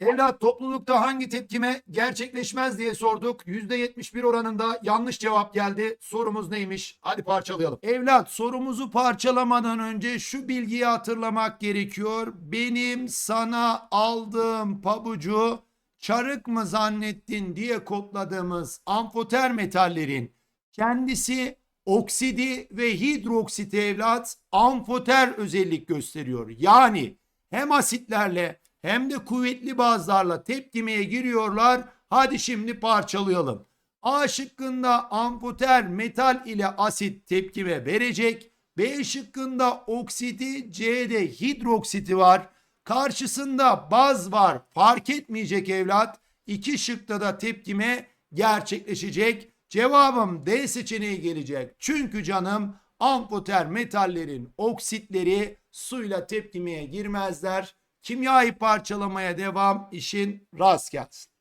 Evlat toplulukta hangi tepkime gerçekleşmez diye sorduk. %71 oranında yanlış cevap geldi. Sorumuz neymiş? Hadi parçalayalım. Evlat sorumuzu parçalamadan önce şu bilgiyi hatırlamak gerekiyor. Benim sana aldığım pabucu çarık mı zannettin diye kodladığımız amfoter metallerin kendisi oksidi ve hidroksiti evlat amfoter özellik gösteriyor. Yani hem asitlerle hem de kuvvetli bazlarla tepkimeye giriyorlar. Hadi şimdi parçalayalım. A şıkkında amfoter metal ile asit tepkime verecek. B şıkkında oksidi, C'de hidroksiti var. Karşısında baz var. Fark etmeyecek evlat. İki şıkta da tepkime gerçekleşecek. Cevabım D seçeneği gelecek. Çünkü canım amfoter metallerin oksitleri suyla tepkimeye girmezler. Kimyayı parçalamaya devam işin rast gelsin.